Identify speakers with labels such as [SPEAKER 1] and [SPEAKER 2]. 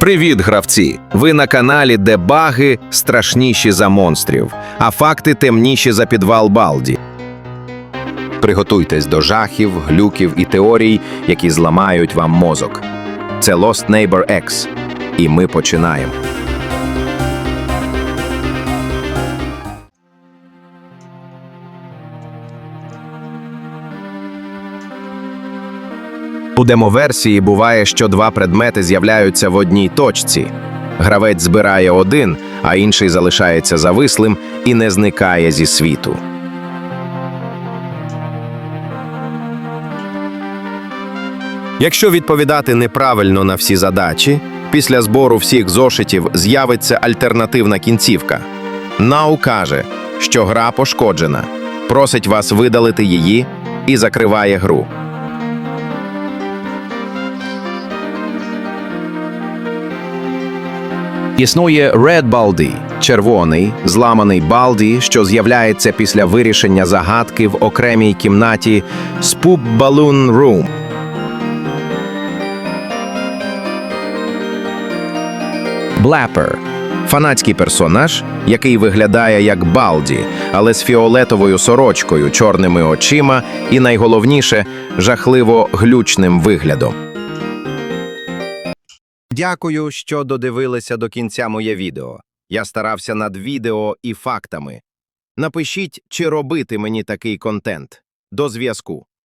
[SPEAKER 1] Привіт, гравці! Ви на каналі, де баги страшніші за монстрів, а факти темніші за підвал Балді. Приготуйтесь до жахів, глюків і теорій, які зламають вам мозок. Це Lost Neighbor X. І ми починаємо. У демоверсії буває, що два предмети з'являються в одній точці. Гравець збирає один, а інший залишається завислим і не зникає зі світу. Якщо відповідати неправильно на всі задачі, після збору всіх зошитів з'явиться альтернативна кінцівка. Нау каже, що гра пошкоджена, просить вас видалити її і закриває гру. Існує Red Baldi – червоний, зламаний балді, що з'являється після вирішення загадки в окремій кімнаті Spook Balloon Room. Блапер – фанатський персонаж, який виглядає як Балді, але з фіолетовою сорочкою, чорними очима і, найголовніше, жахливо глючним виглядом. Дякую, що додивилися до кінця моє відео. Я старався над відео і фактами. Напишіть, чи робити мені такий контент. До зв'язку.